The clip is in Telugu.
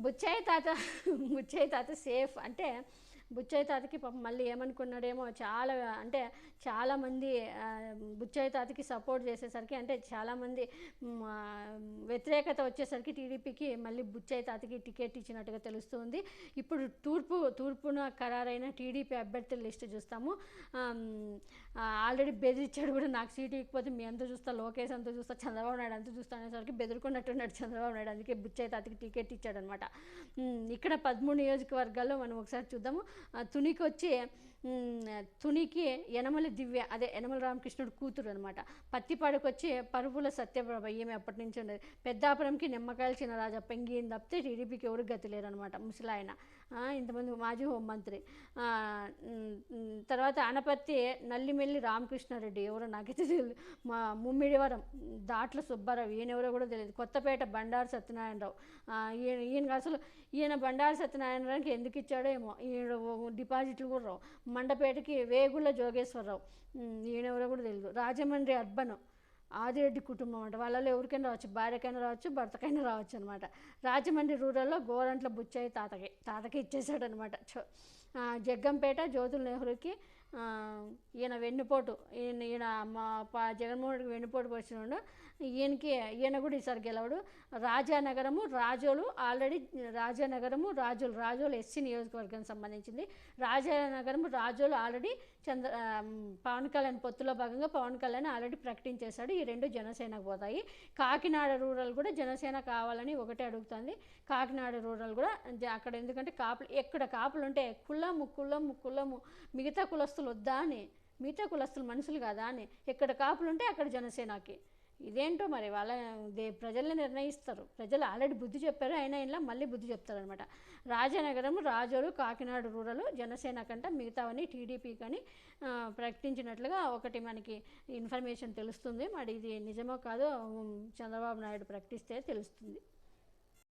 బుచ్చయ్య తాత బుచ్చయ్య తాత సేఫ్ అంటే బుచ్చయ్య తాతకి పాపం మళ్ళీ ఏమనుకున్నాడేమో చాలా అంటే చాలామంది బుచ్చయ్య తాతకి సపోర్ట్ చేసేసరికి అంటే చాలామంది వ్యతిరేకత వచ్చేసరికి టీడీపీకి మళ్ళీ బుచ్చయ్య తాతకి టికెట్ ఇచ్చినట్టుగా తెలుస్తుంది. ఇప్పుడు తూర్పు తూర్పున ఖరారైన టీడీపీ అభ్యర్థుల లిస్టు చూస్తాము. ఆల్రెడీ బెదిరించాడు కూడా నాకు సీటు ఇకపోతే మీ అంతా చూస్తా లోకేష్ అంతా చూస్తా చంద్రబాబు నాయుడు అంతా చూస్తా అనేసరికి బెదురుకున్నట్టున్నాడు చంద్రబాబు నాయుడు. అందుకే బుచ్చయ్య తాతకి టికెట్ ఇచ్చాడనమాట. ఇక్కడ పదమూడు నియోజకవర్గాల్లో మనం ఒకసారి చూద్దాము. తునికి వచ్చి తునికి యనమల దివ్య అదే యనమల రామకృష్ణుడు కూతురు అనమాట. పత్తిపాడుకు వచ్చి పరుపుల సత్యప్రభ ఈమె అప్పటి నుంచి ఉండేది. పెద్దాపురంకి నిమ్మకాయలు చిన్నరాజప్ప ఇంకేం తప్పితే టీడీపీకి ఎవరు గతి లేరనమాట ముసలాయన. ఇంతమంది మాజీ హోంమంత్రి. తర్వాత అనపత్తి నల్లిమెల్లి రామకృష్ణారెడ్డి. ఎవరో నాకైతే తెలియదు మా ముమ్మిడివరం దాట్ల సుబ్బారావు. ఈయన ఎవరో కూడా తెలియదు కొత్తపేట బండారు సత్యనారాయణరావు. ఈయన ఈయన అసలు ఈయన బండారు సత్యనారాయణరావుకి ఎందుకు ఇచ్చాడో ఏమో. ఈయన డిపాజిట్లు కూడా రావు. మండపేటకి వేగుళ్ళ జోగేశ్వరరావు. ఈయన ఎవరో కూడా తెలియదు రాజమండ్రి అర్బన్ ఆదిరెడ్డి కుటుంబం అంట. వాళ్ళలో ఎవరికైనా రావచ్చు. భార్యకైనా రావచ్చు భర్తకైనా రావచ్చు అనమాట. రాజమండ్రి రూరల్లో గోరంట్ల బుచ్చయ్య తాతకి తాతకి ఇచ్చేసాడనమాట చో జగ్గంపేట జ్యోతుల నెహ్రూకి ఈయన వెన్నుపోటు ఈయన ఈయన మా పా జగన్మోహన్ రెడ్డికి వెన్నుపోటు వచ్చినాడు. ఈయనకి ఈయన కూడా ఈసారి గెలవడు. రాజానగరము రాజోలు ఆల్రెడీ రాజానగరము రాజోలు రాజోలు ఎస్సీ నియోజకవర్గానికి సంబంధించింది. రాజానగరము రాజోలు ఆల్రెడీ చంద్ర పవన్ కళ్యాణ్ పొత్తులో భాగంగా పవన్ కళ్యాణ్ ఆల్రెడీ ప్రకటించేశాడు. ఈ రెండు జనసేనకు పోతాయి. కాకినాడ రూరల్ కూడా జనసేన కావాలని ఒకటే అడుగుతుంది. కాకినాడ రూరల్ కూడా అక్కడ ఎందుకంటే కాపులు ఎక్కడ కాపులు ఉంటే కులము కులము కులము మిగతా కులస్తులు వద్దా అని? మిగతా కులస్తులు మనుషులు కాదా అని? ఎక్కడ కాపులు ఉంటే అక్కడ జనసేనకి. ఇదేంటో మరి వాళ్ళ దే ప్రజల్ని నిర్ణయిస్తారు. ప్రజలు ఆల్రెడీ బుద్ధి చెప్పారు అయినా ఇలా మళ్ళీ బుద్ధి చెప్తారనమాట రాజనగరం రాజోలు కాకినాడ రూరల్ జనసేన కంటే మిగతావన్నీ టీడీపీ కానీ ప్రకటించినట్లుగా ఒకటి మనకి ఇన్ఫర్మేషన్ తెలుస్తుంది. మరి ఇది నిజమో కాదో చంద్రబాబు నాయుడు ప్రకటిస్తే తెలుస్తుంది.